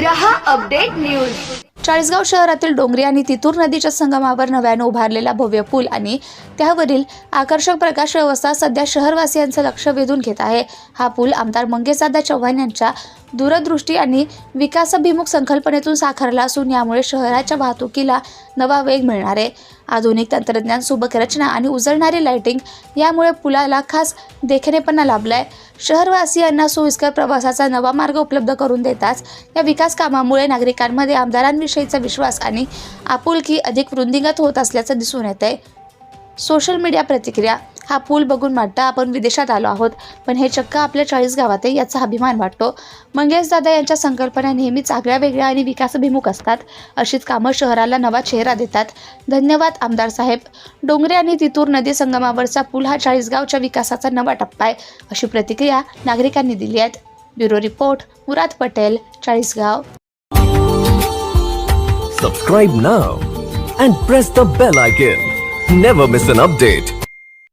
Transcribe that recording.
रहा update news. Chalisgaon शहरातील डोंगरी आणि तितूर नदीच्या संगमावर नव्यानं उभारलेला भव्य पूल आणि त्यावरील आकर्षक प्रकाश व्यवस्था सध्या शहरवासियांचं लक्ष वेधून घेत आहे. हा पूल आमदार मंगेशदादा चव्हाण यांच्या दूरदृष्टी आणि विकासाभिमुख संकल्पनेतून साकारला असून यामुळे शहराच्या वाहतुकीला नवा वेग मिळणार आहे. आधुनिक तंत्रज्ञान सुबक रचना आणि उजळणारी लाइटिंग यामुळे पुलाला खास देखणेपणा लाभलाय. शहरवासियांना सोयीस्कर प्रवासाचा नवा मार्ग उपलब्ध करून देताच या विकास कामामुळे नागरिकांमध्ये आमदारांविषयीचा विश्वास आणि आपुलकी अधिक वृद्धिंगत होत असल्याचं दिसून येत आहे सोशल मीडिया प्रतिक्रिया हा पूल बघून वाटतं आपण विदेशात आलो आहोत. पण हे चक्क आपल्या चाळीस गावात आहे याचा अभिमान वाटतो. मंगेश दादा यांच्या संकल्पना नेहमीच आगळ्या वेगळ्या आणि विकासाभिमुख असतात. अशीच कामं शहराला नवा चेहरा देतात. धन्यवाद आमदार साहेब. डोंगरे आणि तितूर नदी संगमावरचा पूल हा चाळीसगावच्या विकासाचा नवा टप्पा आहे अशी प्रतिक्रिया नागरिकांनी दिली आहेत bureau report Murad Patel Chalisgaon subscribe now and press the bell icon never miss an update